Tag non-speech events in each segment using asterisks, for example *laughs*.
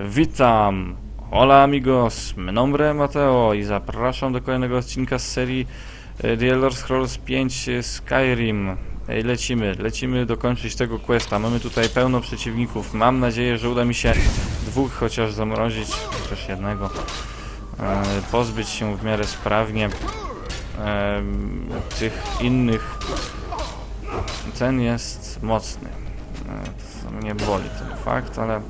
Witam! Hola amigos, mi nombre Mateo i zapraszam do kolejnego odcinka z serii e, The Elder Scrolls 5 Skyrim. Ej, lecimy, lecimy dokończyć tego questa. Mamy tutaj pełno przeciwników. Mam nadzieję, że uda mi się dwóch chociaż zamrozić, chociaż jednego. E, pozbyć się w miarę sprawnie e, tych innych. Ten jest mocny. E, to mnie boli ten fakt, ale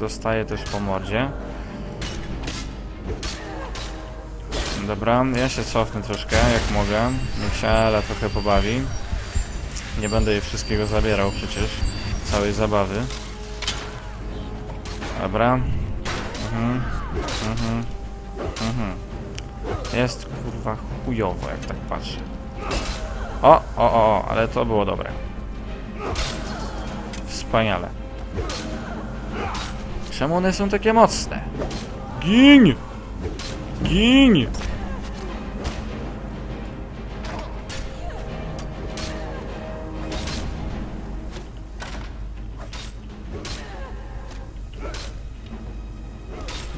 dostaję też po mordzie. Dobra, ja się cofnę troszkę, jak mogę. Niech się Ela trochę pobawi. Nie będę jej wszystkiego zabierał przecież. Całej zabawy. Dobra. Mhm. Mhm. Mhm. Jest kurwa chujowo, jak tak patrzę. O, o, o, ale to było dobre. Wspaniale. Czemu one są takie mocne? Gin! Gin!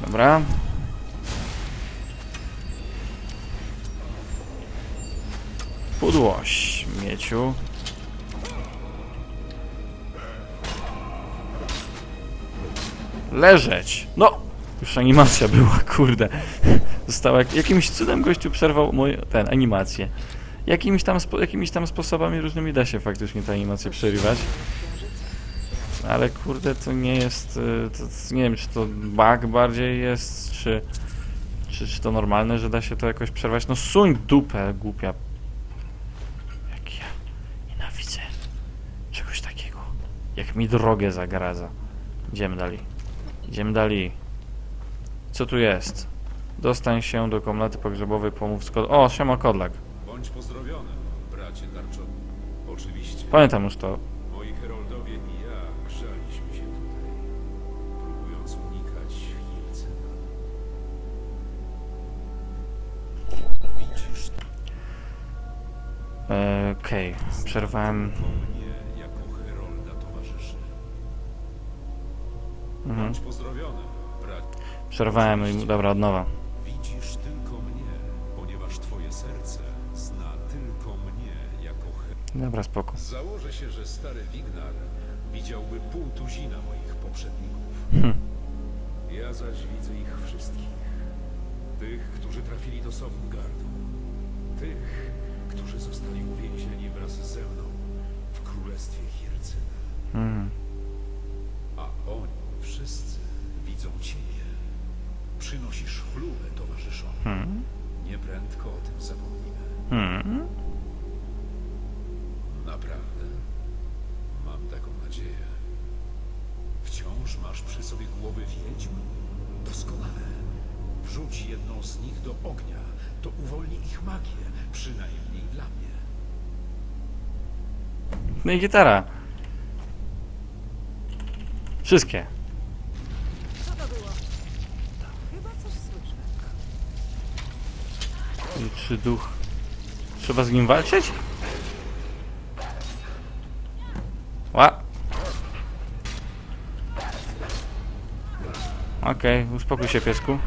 Dobra. Pudło śmieciu. Leżeć! No! Już animacja była, *laughs* kurde. Została jak, jakimś cudem gościu przerwał moją ten animację. Jakimiś tam, jakimiś tam sposobami różnymi da się faktycznie tę animację przerywać. Ale kurde, to nie jest. y, To, nie wiem, czy to bug bardziej jest, czy, czy. Czy to normalne, że da się to jakoś przerwać? No suń dupę, głupia. Jak ja nienawidzę czegoś takiego. Jak mi drogę zagradza. Idziemy dalej. Idziemy dalej. Co tu jest? Dostań się do komnaty pogrzebowej, pomów z kod... O, siema Kodlak. Bądź pozdrowiony, bracie Darczoku. Oczywiście, Pamiętam już to. moi heroldowie i ja grzaliśmy się tutaj, próbując unikać Hilcena. Widzisz E, Okej, przerwałem... Mhm. Bądź pozdrowiony, bracie. Przerwałem i... Dobra, od nowa. Widzisz tylko mnie, ponieważ twoje serce zna tylko mnie jako herolda. Dobra, spoko. Założę się, że stary Wignar widziałby pół tuzina moich poprzedników. Hm. Ja zaś widzę ich wszystkich. Tych, którzy trafili do Sovngardu. Tych, którzy zostali uwięzieni wraz ze mną w królestwie Hircyna. Mhm. A oni wszyscy widzą ciebie. Przynosisz chlubę towarzyszom. Hmm. Nieprędko o tym zapomnimy. Hmm. Naprawdę? Mam taką nadzieję. Wciąż masz przy sobie głowy wiedźm? Doskonale. Wrzuć jedną z nich do ognia. To uwolni ich magię, przynajmniej dla mnie. No i gitara. Wszystkie. Czy duch... Trzeba z nim walczyć? Ła! Okej, uspokój się piesku.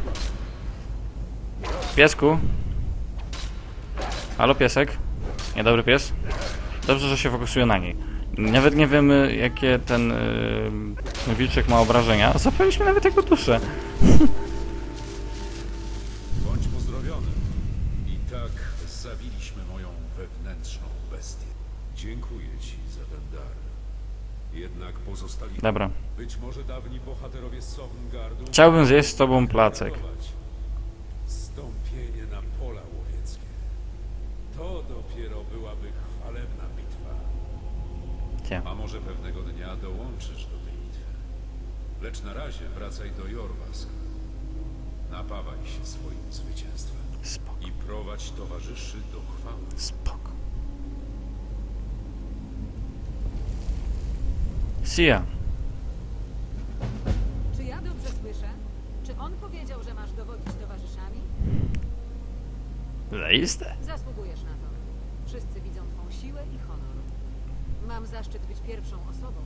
Piesku? Halo piesek? Niedobry pies? Dobrze, że się fokusuje na niej. Nawet nie wiemy, jakie ten yy, wilczek ma obrażenia. a Zapewniśmy nawet jego duszę. *laughs* Dobra. Być może dawni bohaterowie z Sovngardu... Chciałbym zjeść z tobą placek. Stąpienie na pola łowieckie. To dopiero byłaby chwalebna bitwa. Cie. A może pewnego dnia dołączysz do tej bitwy. Lecz na razie wracaj do Jorwask. Napawaj się swoim zwycięstwem Spoko. i prowadź towarzyszy do chwały. Spoko. Sia. Czy Czy on powiedział, że masz dowodzić towarzyszami? Zaiste. Zasługujesz na to. Wszyscy widzą twą siłę i honor. Mam zaszczyt być pierwszą osobą,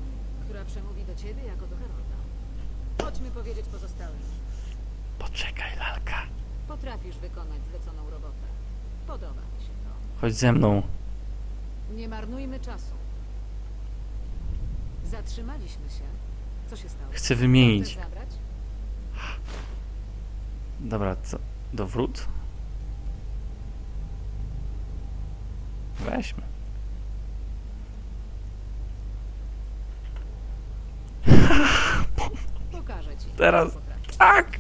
która przemówi do ciebie jako do Herolda. Chodźmy powiedzieć pozostałym. Poczekaj, lalka. Potrafisz wykonać zleconą robotę. Podoba mi się to. Chodź ze mną. Nie marnujmy czasu. Zatrzymaliśmy się. Co się stało? Chcę wymienić. Dobra, co? Dowrót? Weźmy. Pokażę ci. Teraz. Tak!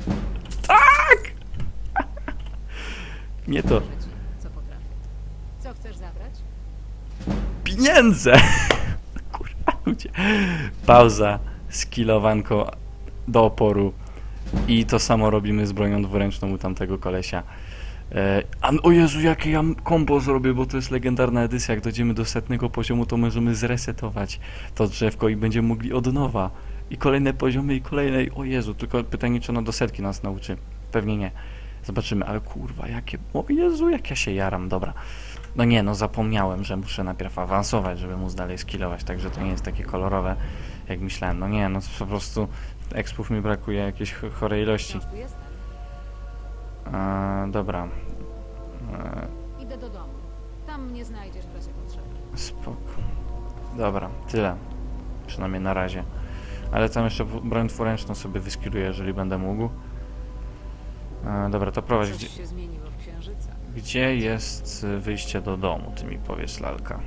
Tak! Nie to. Pokażę ci, co potrafię. Co chcesz zabrać? Pieniądze! *laughs* Kurwa, ludzie. Pauza. Skillowanko do oporu. I to samo robimy z bronią dwuręczną u tamtego kolesia. E, a, o Jezu, jakie ja kombo zrobię, bo to jest legendarna edycja. Jak dojdziemy do setnego poziomu, to możemy zresetować to drzewko i będziemy mogli od nowa. I kolejne poziomy, i kolejne. O Jezu, tylko pytanie, czy ono do setki nas nauczy. Pewnie nie. Zobaczymy, ale kurwa, jakie. O Jezu, jak ja się jaram, dobra. No nie, no zapomniałem, że muszę najpierw awansować, żeby móc dalej skillować, także to nie jest takie kolorowe, jak myślałem. No nie, no po prostu expów mi brakuje jakiejś ch- chorej ilości. Wciąż tu jestem. E, dobra. E, Idę do domu. Tam mnie znajdziesz w razie potrzeby. spoko. Dobra, tyle. Przynajmniej na razie. Ale tam jeszcze w- broń dwuręczną sobie wyskiluję, jeżeli będę mógł. E, dobra, to prowadź. Gdzie, Coś się zmieniło w księżycach. gdzie jest y, wyjście do domu? Ty mi powiesz, lalka.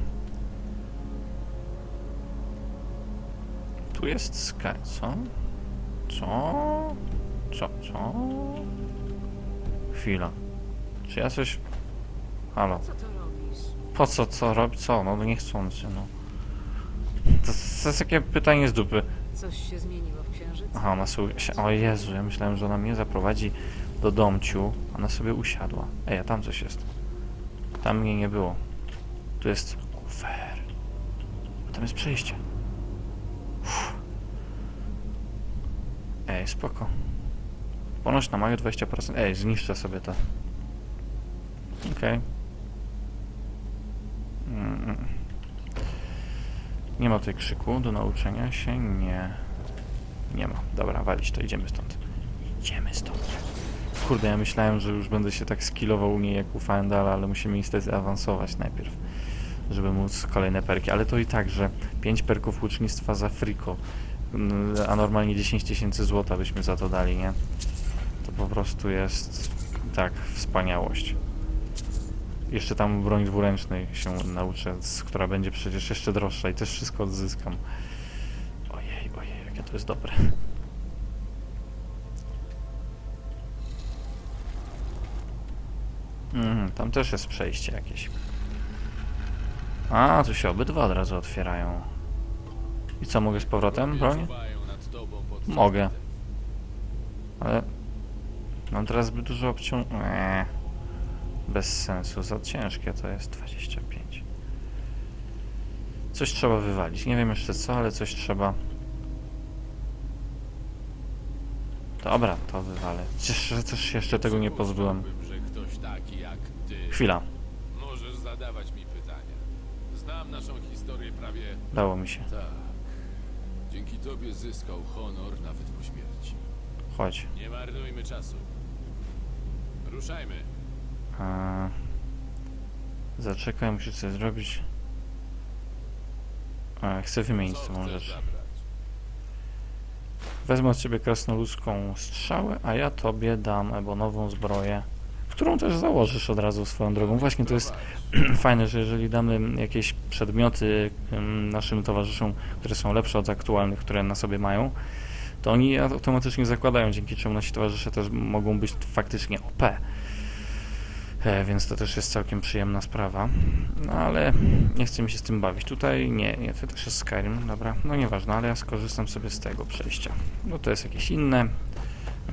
Tu jest Sky. Co? Co? Co? Co? Chwila. Czy ja coś... Halo. Co to robisz? Po co? Co robi? Co? No niechcący, no. To, to jest takie pytanie z dupy. Coś się zmieniło w księżycu. Aha, ona sobie... O Jezu, ja myślałem, że ona mnie zaprowadzi do domciu. Ona sobie usiadła. Ej, a tam coś jest. Tam mnie nie było. Tu jest kufer. Tam jest przejście. Spoko. Ponoć na maju 20%. Ej, zniszczę sobie to. Okej. Mm. Nie ma tutaj krzyku do nauczenia się? Nie. Nie ma. Dobra, walić to, idziemy stąd. Idziemy stąd. Kurde, ja myślałem, że już będę się tak skillował u niej jak u Faendala, ale musimy niestety awansować najpierw, żeby móc kolejne perki. Ale to i tak, że 5 perków łucznictwa za friko, a normalnie 10 tysięcy złota byśmy za to dali, nie? To po prostu jest, tak, wspaniałość. Jeszcze tam broń dwuręcznej się nauczę, która będzie przecież jeszcze droższa i też wszystko odzyskam. Ojej, ojej, jakie to jest dobre. Mhm, tam też jest przejście jakieś. A, tu się obydwa od razu otwierają. I co, mogę z powrotem broń? Mogę. Ale mam teraz zbyt dużo obciąg... Eee. Bez sensu, za ciężkie to jest 25. Coś trzeba wywalić. Nie wiem jeszcze co, ale coś trzeba. Dobra, to wywalę. Cieszę, że też jeszcze tego nie pozbyłem. Chwila, możesz zadawać mi pytania. Znam naszą historię prawie dało mi się. Tobie zyskał honor nawet po śmierci. Chodź. Nie marnujmy czasu. Ruszajmy. Eee, zaczekaj, muszę coś zrobić. Eee, chcę wymienić Co tą chcesz rzecz. zabrać? Wezmę od ciebie krasnoludzką strzałę, a ja tobie dam ebonową zbroję, którą też założysz od razu swoją drogą. Właśnie to jest *clears throat* fajne, że jeżeli damy jakieś przedmioty ym, naszym towarzyszom, które są lepsze od aktualnych, które na sobie mają, to oni automatycznie zakładają, dzięki czemu nasi towarzysze też mogą być faktycznie OP. E, więc to też jest całkiem przyjemna sprawa. No ale nie chcę mi się z tym bawić. Tutaj nie, nie, to też jest Skyrim, dobra. No nieważne, ale ja skorzystam sobie z tego przejścia. No to jest jakieś inne,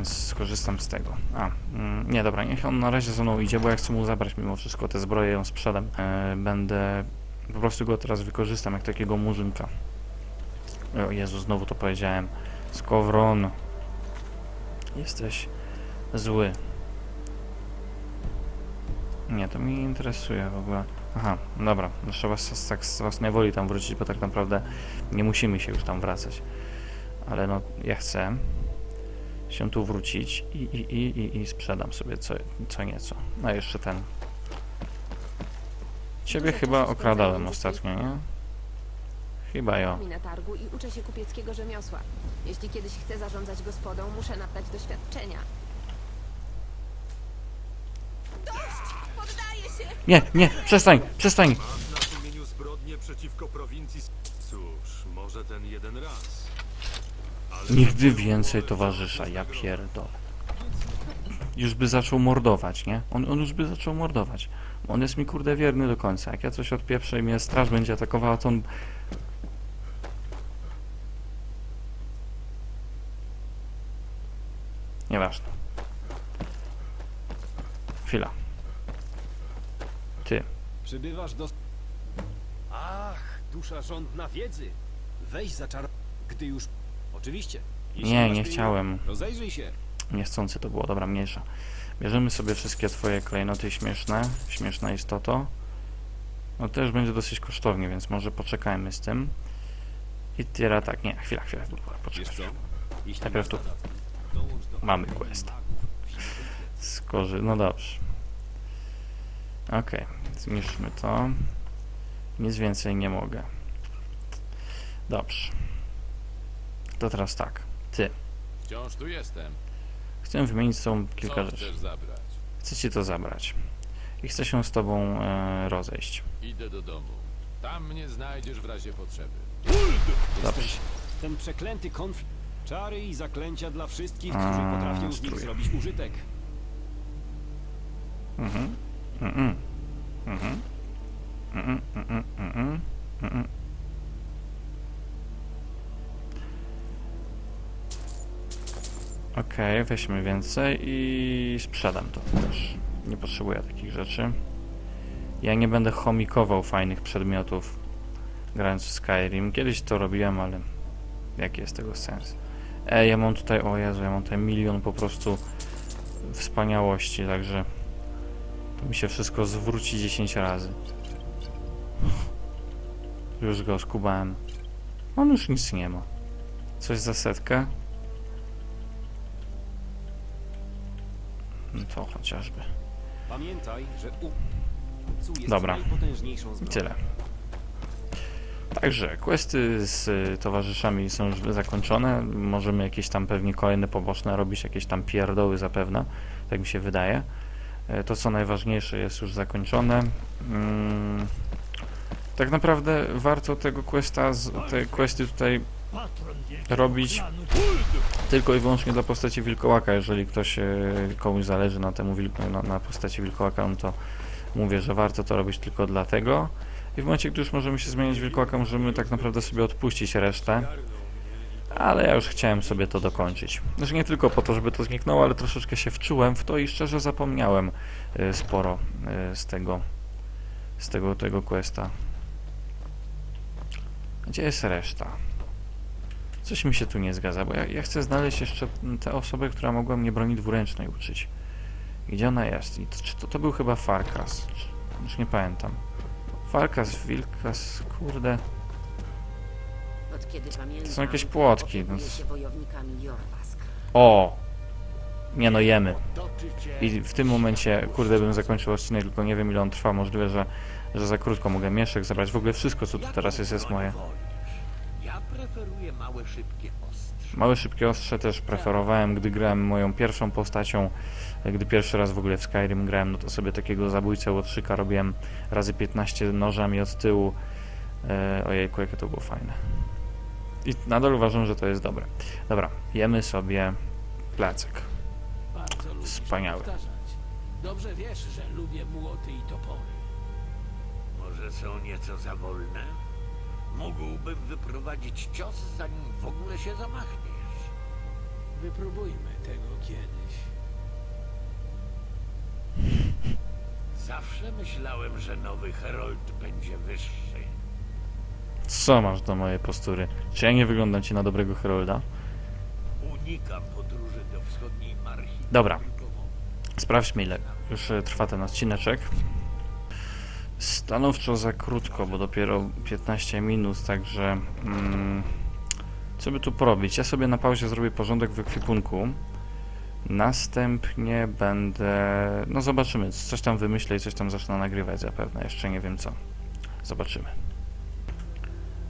skorzystam z tego. A, mm, nie, dobra, niech on na razie ze mną idzie, bo ja chcę mu zabrać mimo wszystko tę zbroję, ją sprzedam. E, będę, po prostu go teraz wykorzystam jak takiego murzynka. O Jezu, znowu to powiedziałem. Skowron. Jesteś zły. Nie, to mnie nie interesuje w ogóle. Aha, dobra, no trzeba z, tak z własnej woli tam wrócić, bo tak naprawdę nie musimy się już tam wracać. Ale no, ja chcę. Się tu wrócić i, i, i, i, i sprzedam sobie co, co nieco. A jeszcze ten. Ciebie Dużo chyba okradałem ostatnio, nie? Chyba jo. mi na targu i uczę się kupieckiego rzemiosła. Jeśli kiedyś chcę zarządzać gospodą, muszę nabrać doświadczenia. Dość! Poddaję się! Nie, nie, przestań, przestań! Masz na sumieniu zbrodnie przeciwko prowincji. Cóż, może ten jeden raz. Nigdy więcej towarzysza, ja pierdolę. Już by zaczął mordować, nie? On, on już by zaczął mordować. On jest mi kurde wierny do końca. Jak ja coś odpieprzę i mnie straż będzie atakowała, to on... Nieważne. Chwila. Ty. Przybywasz do... Ach, dusza żądna wiedzy. Weź za czar... Gdy już... Oczywiście. Jeśli Nie, masz nie pieniądze, chciałem. Rozejrzyj się. Niechcący to było, dobra, mniejsza. Bierzemy sobie wszystkie twoje klejnoty śmieszne, śmieszna istoto. No też będzie dosyć kosztownie, więc może poczekajmy z tym. I teraz tak, nie, chwila, chwila, Wiesz poczekaj. co? Jeśli Najpierw masz tu. zadatki, dołącz do Mamy armii magów. Skorzy, no dobrze. Okej, zniszczmy to. Nic więcej nie mogę. Dobrze. To teraz tak, ty. Wciąż tu jestem. Chcę wymienić z tobą kilka Co rzeczy. chcesz zabrać? Chcę ci to zabrać. I chcę się z tobą e, rozejść. Idę do domu. Tam mnie znajdziesz w razie potrzeby. Dobrze. Ten przeklęty konflikt. Czary i zaklęcia dla wszystkich, A, którzy potrafią z nich strój. zrobić użytek. Mhm. Mhm. Mhm. Mhm. Mhm. Mhm. Mhm. Okej, weźmy więcej i sprzedam to też. Nie potrzebuję takich rzeczy. Ja nie będę chomikował fajnych przedmiotów grając w Skyrim. Kiedyś to robiłem, ale jaki jest tego sens? Ej, ja mam tutaj, o Jezu, ja mam tutaj milion po prostu wspaniałości, także to mi się wszystko zwróci 10 razy. Już go skubałem. On już nic nie ma. Coś za setkę? No to chociażby. Pamiętaj, że u... jest Dobra. I tyle. Także questy z y, towarzyszami są już zakończone. Możemy jakieś tam pewnie kolejne poboczne robić, jakieś tam pierdoły zapewne, tak mi się wydaje. E, To co najważniejsze jest już zakończone. Mm, Tak naprawdę warto tego questa, te questy tutaj robić tylko i wyłącznie dla postaci wilkołaka. Jeżeli ktoś e, komuś zależy na temu na, na postaci wilkołaka, no to mówię, że warto to robić tylko dlatego. I w momencie, gdy już możemy się zmieniać wilkołaka, możemy tak naprawdę sobie odpuścić resztę. Ale ja już chciałem sobie to dokończyć. Znaczy nie tylko po to, żeby to zniknęło, ale troszeczkę się wczułem w to i szczerze zapomniałem y, sporo y, z tego z tego tego questa. Gdzie jest reszta? Coś mi się tu nie zgadza, bo ja, ja chcę znaleźć jeszcze tę osobę, która mogła mnie broni dwuręcznej uczyć. Gdzie ona jest? I to, czy to, to był chyba Farkas? Już nie pamiętam. Farkas, Wilkas, kurde. To są jakieś płotki, no. O! Nie no, jemy. I w tym momencie, kurde, bym zakończył odcinek, tylko nie wiem ile on trwa. Możliwe, że, że za krótko mogę mieszek zabrać. W ogóle wszystko, co tu teraz jest, jest moje. Preferuję małe, szybkie ostrze. Małe, szybkie ostrze też preferowałem, gdy grałem moją pierwszą postacią. Gdy pierwszy raz w ogóle w Skyrim grałem, no to sobie takiego zabójcę łotrzyka robiłem razy 15 nożami od tyłu. E, ojejku, jakie to było fajne. I nadal uważam, że to jest dobre. Dobra, jemy sobie placek. Bardzo lubię Wspaniałe. się powtarzać. Dobrze wiesz, że lubię młoty i topory. Może są nieco za wolne? Mógłbym wyprowadzić cios, zanim w ogóle się zamachniesz. Wypróbujmy tego kiedyś. Zawsze myślałem, że nowy Herold będzie wyższy. Co masz do mojej postury? Czy ja nie wyglądam ci na dobrego Herolda? Unikam podróży do wschodniej Marchi. Dobra. Sprawdźmy ile już e, trwa ten odcineczek. Stanowczo za krótko, bo dopiero 15 minut, także mm, co by tu porobić? Ja sobie na pauzie zrobię porządek w ekwipunku. Następnie będę. No zobaczymy. Coś tam wymyślę i coś tam zacznę nagrywać zapewne. Jeszcze nie wiem co. Zobaczymy.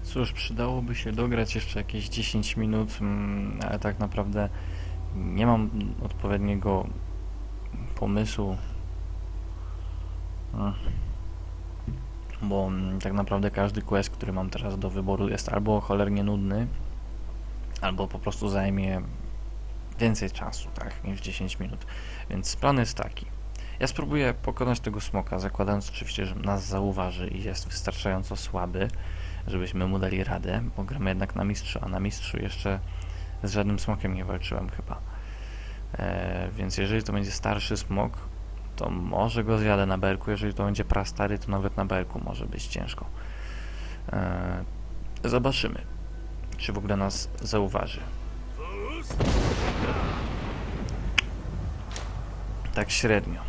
Cóż, przydałoby się dograć jeszcze jakieś 10 minut, mm, ale tak naprawdę nie mam odpowiedniego pomysłu. Mm. Bo mm, tak naprawdę każdy quest, który mam teraz do wyboru jest albo cholernie nudny, albo po prostu zajmie więcej czasu, tak, niż 10 minut. Więc plan jest taki. Ja spróbuję pokonać tego smoka, zakładając oczywiście, że nas zauważy i jest wystarczająco słaby, żebyśmy mu dali radę, bo gramy jednak na mistrzu, a na mistrzu jeszcze z żadnym smokiem nie walczyłem chyba. E, więc jeżeli to będzie starszy smok, to może go zjadę na berku, jeżeli to będzie prastary, to nawet na berku może być ciężko. E, zobaczymy, czy w ogóle nas zauważy. Tak średnio.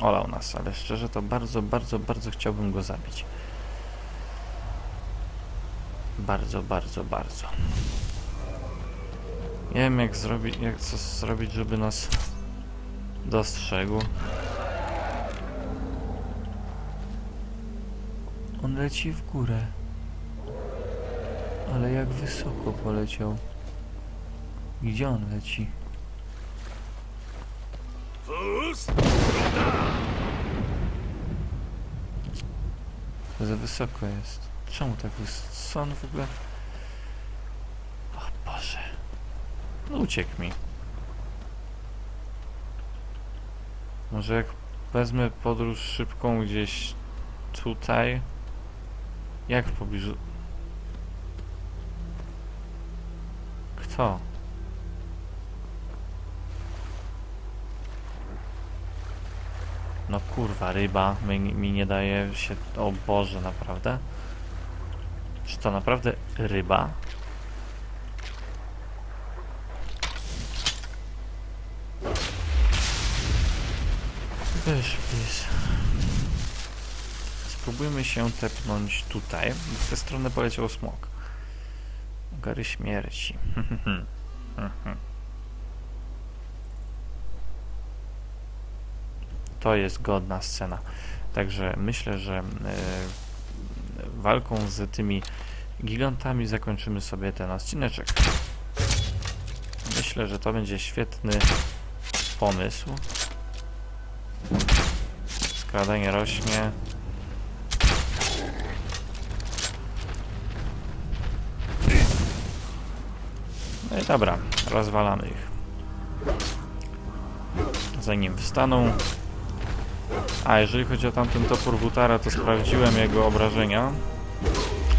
Olał nas, ale szczerze to bardzo, bardzo, bardzo chciałbym go zabić. Bardzo, bardzo, bardzo. Nie wiem jak zrobić, jak co zrobić, żeby nas dostrzegł. On leci w górę. Ale jak wysoko poleciał. Gdzie on leci? Za wysoko jest. Czemu tak wysoko? Co on w ogóle... O Boże. No uciekł mi. Może jak wezmę podróż szybką gdzieś tutaj? Jak w pobliżu... Kto? No kurwa, ryba mi, mi nie daje się... O Boże, naprawdę? Czy to naprawdę ryba? Wiesz, please. Spróbujmy się tepnąć tutaj. W tę stronę poleciał smok. Gary śmierci. *laughs* to jest godna scena. Także myślę, że e, walką z tymi gigantami zakończymy sobie ten odcineczek. Myślę, że to będzie świetny pomysł. Skradanie rośnie. No i dobra, rozwalamy ich. Zanim wstaną. A jeżeli chodzi o tamten topór Wutara, to sprawdziłem jego obrażenia.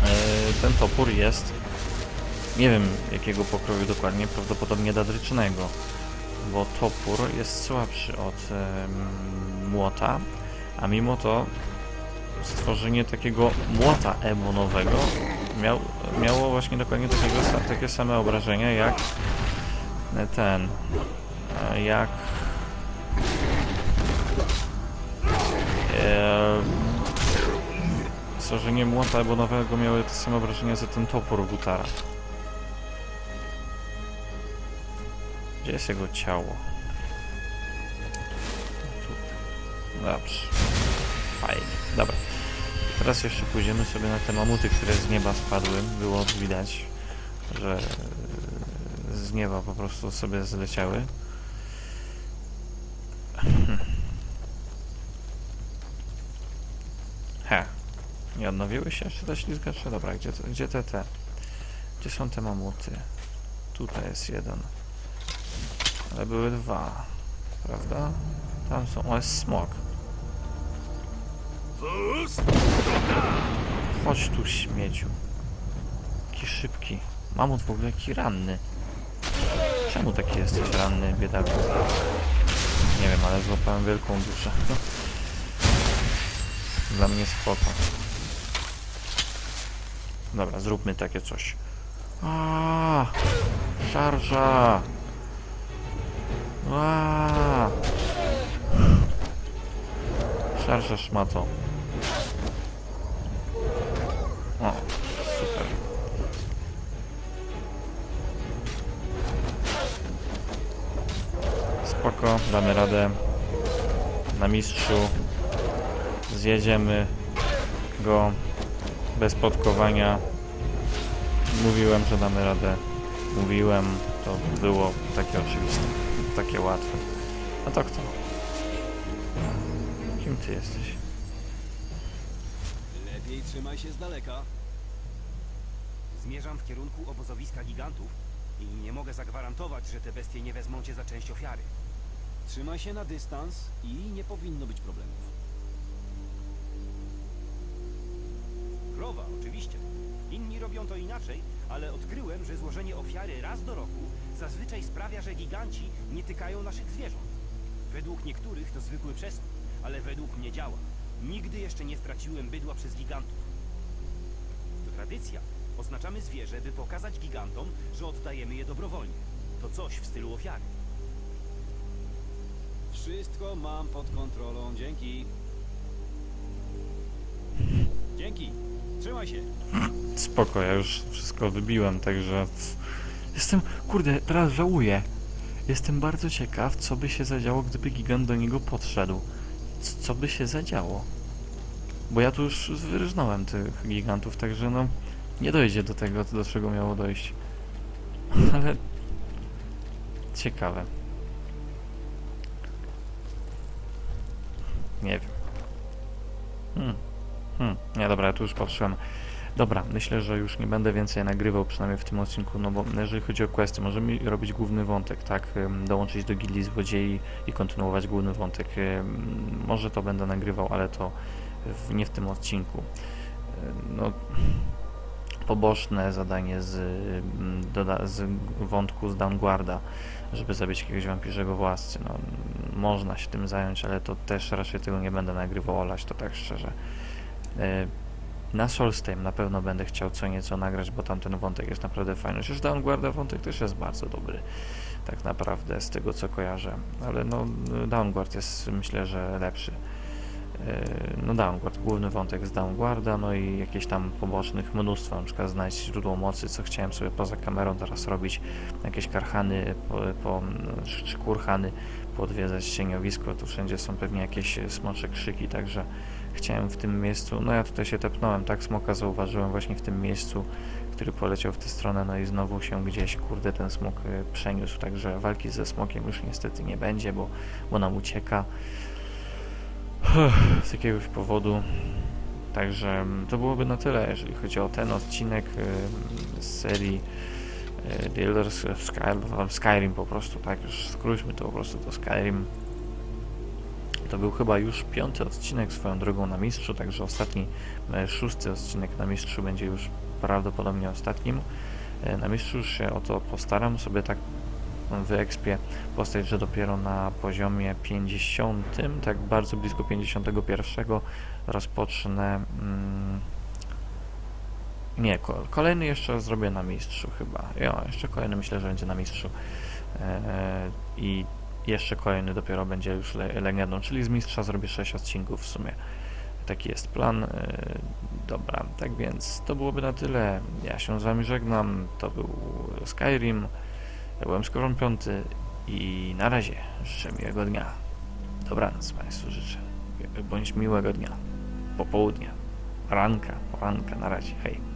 E, ten topór jest, nie wiem jakiego pokroju dokładnie, prawdopodobnie dadrycznego, bo topór jest słabszy od em, młota, a mimo to stworzenie takiego młota ebonowego miał, miało właśnie dokładnie takiego, takie same obrażenia jak ten, e, jak Eee, stworzenie młota ebonowego miały te same obrażenia za ten topór Gutara. Gdzie jest jego ciało? Dobrze. Fajnie. Dobra. Teraz jeszcze pójdziemy sobie na te mamuty, które z nieba spadły. Było widać, że z nieba po prostu sobie zleciały. He. Nie odnowiły się jeszcze te ślizgacze? Dobra, gdzie, gdzie te te? Gdzie są te mamuty? Tutaj jest jeden. Ale były dwa. Prawda? Tam są. O, jest smok. Chodź tu, śmieciu. Jaki szybki. Mamut w ogóle jaki ranny. Czemu taki jesteś ranny, biedaku? Nie wiem, ale złapałem wielką duszę. *laughs* Dla mnie spoko. Dobra, zróbmy takie coś. A, szarża! A, szarża szmato. O, super. spoko, damy radę. Na mistrzu zjedziemy go bez podkowania. Mówiłem, że damy radę. Mówiłem, to było takie oczywiste, takie łatwe. A to kto? Kim ty jesteś? Lepiej trzymaj się z daleka. Zmierzam w kierunku obozowiska gigantów i nie mogę zagwarantować, że te bestie nie wezmą cię za część ofiary. Trzymaj się na dystans i nie powinno być problemów. Krowa, oczywiście. Inni robią to inaczej, ale odkryłem, że złożenie ofiary raz do roku zazwyczaj sprawia, że giganci nie tykają naszych zwierząt. Według niektórych to zwykły przesąd, ale według mnie działa. Nigdy jeszcze nie straciłem bydła przez gigantów. To tradycja. Oznaczamy zwierzę, by pokazać gigantom, że oddajemy je dobrowolnie. To coś w stylu ofiary. Wszystko mam pod kontrolą, dzięki. Dzięki. Trzymaj się. Spoko, ja już wszystko wybiłem, także jestem, kurde, teraz żałuję. Jestem bardzo ciekaw, co by się zadziało, gdyby gigant do niego podszedł. C- Co by się zadziało? Bo ja tu już wyryżnąłem tych gigantów, także no nie dojdzie do tego, do czego miało dojść. *laughs* Ale ciekawe. Nie wiem. Hmm. Hmm. Nie, dobra, ja tu już patrzyłem. Dobra, myślę, że już nie będę więcej nagrywał, przynajmniej w tym odcinku, no bo jeżeli chodzi o questy, możemy robić główny wątek, tak? Dołączyć do gildii złodziei i kontynuować główny wątek. Może to będę nagrywał, ale to nie w tym odcinku. No, poboczne zadanie z, z wątku z Downguarda, żeby zabić jakiegoś wampirzego władcy. No, można się tym zająć, ale to też raczej tego nie będę nagrywał, olać to tak szczerze. Na Solstheim na pewno będę chciał co nieco nagrać, bo tamten wątek jest naprawdę fajny. Chociaż Downguarda wątek też jest bardzo dobry, tak naprawdę, z tego co kojarzę. Ale no, Downguard jest myślę, że lepszy. Yy, No Downguard, główny wątek z Downguarda, no i jakieś tam pobocznych mnóstwo, na przykład znaleźć źródło mocy, co chciałem sobie poza kamerą teraz robić, jakieś karhany, po, po, czy, czy kurhany, podwiedzać cieniowisko, tu wszędzie są pewnie jakieś smocze krzyki, także chciałem w tym miejscu, no ja tutaj się tepnąłem, tak, smoka zauważyłem właśnie w tym miejscu, który poleciał w tę stronę, no i znowu się gdzieś, kurde, ten smok y, przeniósł, także walki ze smokiem już niestety nie będzie, bo, bo nam ucieka z jakiegoś powodu. Także mm, to byłoby na tyle, jeżeli chodzi o ten odcinek y, z serii y, The Elder Sky- Skyrim po prostu, tak, już skróćmy to po prostu do Skyrim. To był chyba już piąty odcinek swoją drogą na mistrzu, także ostatni, e, szósty odcinek na mistrzu będzie już prawdopodobnie ostatnim. E, Na mistrzu już się o to postaram, sobie tak wyekspię postać, że dopiero na poziomie 50, tak bardzo blisko 51 rozpocznę... Mm, nie, ko- kolejny jeszcze zrobię na mistrzu chyba. Ja, jeszcze kolejny myślę, że będzie na mistrzu. E, I jeszcze kolejny dopiero będzie już le legendą, czyli z mistrza zrobię 6 odcinków w sumie. Taki jest plan. E, dobra, tak więc to byłoby na tyle. Ja się z wami żegnam. To był Skyrim. Ja byłem Skorpion Piąty i na razie życzę miłego dnia. Dobranoc Państwu życzę. Bądź miłego dnia. Popołudnia. Ranka, poranka, na razie. Hej.